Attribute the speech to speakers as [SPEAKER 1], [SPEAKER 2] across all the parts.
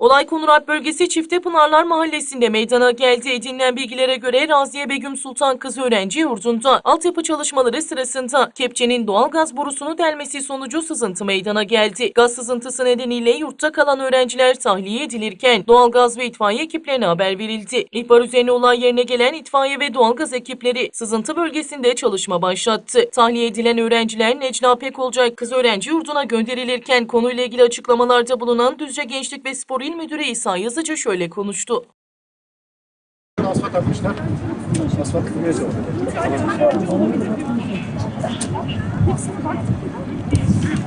[SPEAKER 1] Olay Konuralp bölgesi Çiftepınarlar mahallesinde meydana geldi. Edinilen bilgilere göre Raziye Begüm Sultan Kız Öğrenci Yurdu'nda altyapı çalışmaları sırasında kepçenin doğalgaz borusunu delmesi sonucu sızıntı meydana geldi. Gaz sızıntısı nedeniyle yurtta kalan öğrenciler tahliye edilirken doğalgaz ve itfaiye ekiplerine haber verildi. İhbar üzerine olay yerine gelen itfaiye ve doğalgaz ekipleri sızıntı bölgesinde çalışma başlattı. Tahliye edilen öğrenciler Necla Pekolcay Kız Öğrenci Yurdu'na gönderilirken konuyla ilgili açıklamalarda bulunan Düzce Gençlik ve Spor İl Müdürü İsa Yazıcı şöyle konuştu.
[SPEAKER 2] Asfalt atmışlar. Asfalt kırmızı oldu.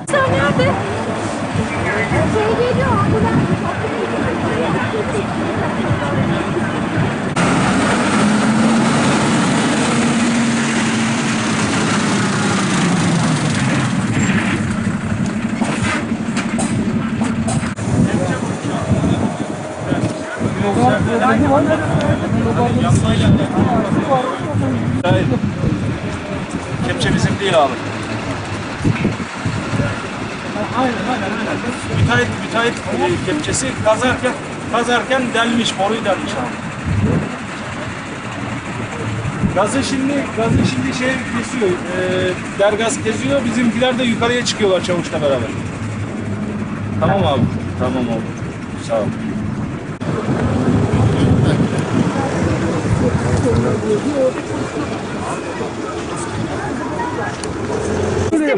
[SPEAKER 3] Sen nerede?
[SPEAKER 4] Hayır. Kepçe bizim değil abi. Aynen aynen aynen. Müteahhit, müteahhit e, kepçesi kazarken kazarken delmiş, boruyu delmiş abi. Gazı şimdi, gazı şimdi şey kesiyor, e, dergaz kesiyor, bizimkiler de yukarıya çıkıyorlar çavuşla beraber. Tamam abi, tamam abi. Sağ ol.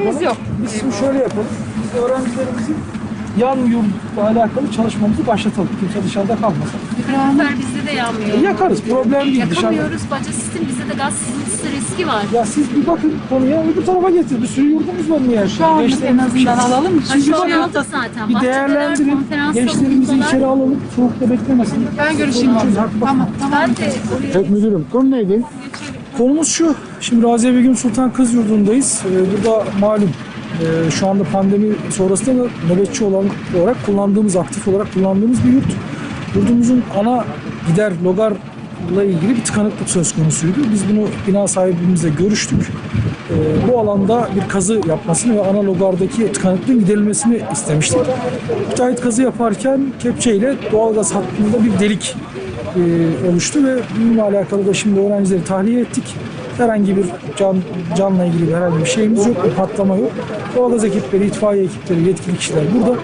[SPEAKER 5] Yapalım.
[SPEAKER 3] yok.
[SPEAKER 5] Biz şimdi şöyle yapalım. Biz öğrencilerimizin yan yurtla alakalı çalışmamızı başlatalım. Kimse dışarıda kalmasın.
[SPEAKER 6] Transfer bizde de yanmıyor.
[SPEAKER 5] Yakarız. Problem değil dışarıda.
[SPEAKER 6] Yakamıyoruz. Baca sistem bizde de gaz sızıntısı riski var.
[SPEAKER 5] Ya siz bir bakın konuya öbür tarafa getir. Bir sürü yurdumuz var niye?
[SPEAKER 7] Şu anlık en azından alalım.
[SPEAKER 6] Ha,
[SPEAKER 5] Siz bir
[SPEAKER 6] şu an
[SPEAKER 5] bakın.
[SPEAKER 6] aldık zaten.
[SPEAKER 5] Bir değerlendirin. Gençlerimizi içeri alalım. Soğukta beklemesin.
[SPEAKER 7] Ben görüşeyim abi. Tamam, tamam.
[SPEAKER 6] Ben de
[SPEAKER 5] Evet müdürüm. Konu neydi? Konumuz şu. Şimdi Raziye Begüm Sultan Kız Yurdu'ndayız. Ee, burada malum e, şu anda pandemi sonrasında da nöbetçi olan olarak kullandığımız, aktif olarak kullandığımız bir yurt. Yurdumuzun ana gider logarla ilgili bir tıkanıklık söz konusuydu. Biz bunu bina sahibimizle görüştük. Ee, bu alanda bir kazı yapmasını ve ana logardaki tıkanıklığın giderilmesini istemiştik. Müteahhit kazı yaparken kepçeyle doğalgaz hattında bir delik e, oluştu ve bununla alakalı da şimdi öğrencileri tahliye ettik. Herhangi bir can, canla ilgili herhangi bir şeyimiz yok, bir patlama yok. Doğalgaz ekipleri, itfaiye ekipleri, yetkili kişiler burada.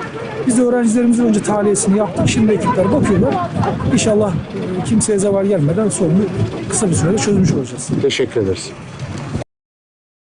[SPEAKER 5] Biz de öğrencilerimizin önce tahliyesini yaptık. Şimdi ekipler bakıyorlar. İnşallah kimseye zeval gelmeden sorunu kısa bir sürede çözmüş olacağız.
[SPEAKER 2] Teşekkür ederiz.